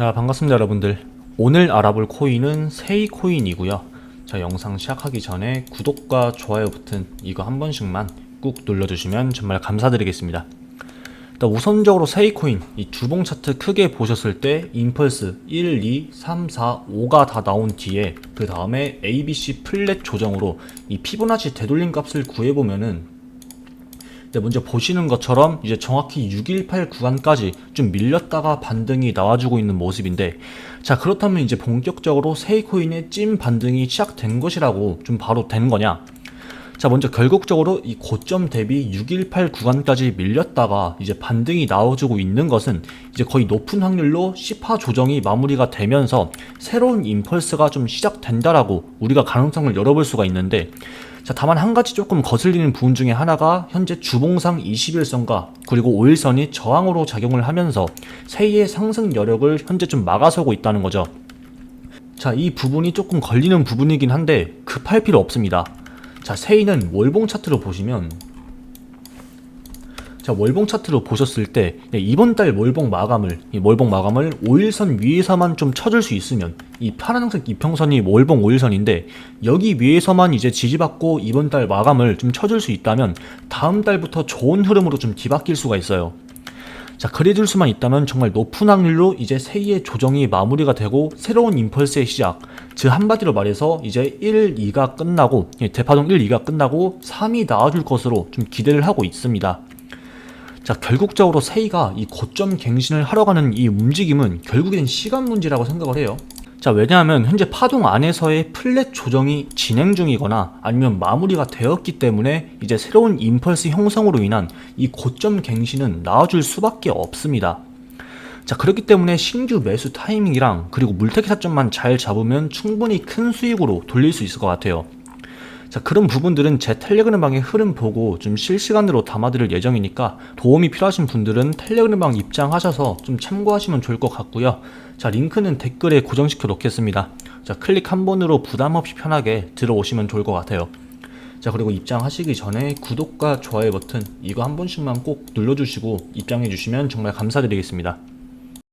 자 반갑습니다 여러분들. 오늘 알아볼 코인은 세이 코인이고요. 자 영상 시작하기 전에 구독과 좋아요 버튼 이거 한 번씩만 꾹 눌러주시면 정말 감사드리겠습니다. 우선적으로 세이 코인 이 주봉 차트 크게 보셨을 때 임펄스 1, 2, 3, 4, 5가 다 나온 뒤에 그 다음에 ABC 플랫 조정으로 이 피보나치 되돌림 값을 구해보면은 네, 먼저 보시는 것처럼 이제 정확히 618 구간까지 좀 밀렸다가 반등이 나와주고 있는 모습인데 자 그렇다면 이제 본격적으로 세이코인의 찐 반등이 시작된 것이라고 좀 바로 된 거냐? 자 먼저 결국적으로 이 고점 대비 618 구간까지 밀렸다가 이제 반등이 나와주고 있는 것은 이제 거의 높은 확률로 10화 조정이 마무리가 되면서 새로운 임펄스가 좀 시작된다라고 우리가 가능성을 열어볼 수가 있는데 자, 다만 한 가지 조금 거슬리는 부분 중에 하나가 현재 주봉상 21선과 그리고 5일선이 저항으로 작용을 하면서 세이의 상승 여력을 현재 좀 막아서고 있다는 거죠. 자, 이 부분이 조금 걸리는 부분이긴 한데 급할 필요 없습니다. 자, 세이는 월봉 차트로 보시면 자, 월봉 차트로 보셨을 때 네, 이번 달 월봉 마감을 이 월봉 마감을 5일선 위에서만 좀 쳐줄 수 있으면 이 파란색 이평선이 월봉 5일선인데 여기 위에서만 이제 지지받고 이번 달 마감을 좀 쳐줄 수 있다면 다음 달부터 좋은 흐름으로 좀 뒤바뀔 수가 있어요. 자, 그래줄 수만 있다면 정말 높은 확률로 이제 세이의 조정이 마무리가 되고 새로운 임펄스의 시작. 즉 한마디로 말해서 이제 1, 2가 끝나고 예, 대파동 1, 2가 끝나고 3이 나와줄 것으로 좀 기대를 하고 있습니다. 자, 결국적으로 세이가 이 고점 갱신을 하러 가는 이 움직임은 결국엔 시간 문제라고 생각을 해요. 자, 왜냐하면 현재 파동 안에서의 플랫 조정이 진행 중이거나 아니면 마무리가 되었기 때문에 이제 새로운 임펄스 형성으로 인한 이 고점 갱신은 나와줄 수밖에 없습니다. 자, 그렇기 때문에 신규 매수 타이밍이랑 그리고 물타기 타점만 잘 잡으면 충분히 큰 수익으로 돌릴 수 있을 것 같아요. 자, 그런 부분들은 제 텔레그램방의 흐름 보고 좀 실시간으로 담아드릴 예정이니까 도움이 필요하신 분들은 텔레그램방 입장하셔서 좀 참고하시면 좋을 것 같고요. 자, 링크는 댓글에 고정시켜 놓겠습니다. 자, 클릭 한 번으로 부담 없이 편하게 들어오시면 좋을 것 같아요. 자, 그리고 입장하시기 전에 구독과 좋아요 버튼 이거 한 번씩만 꼭 눌러주시고 입장해 주시면 정말 감사드리겠습니다.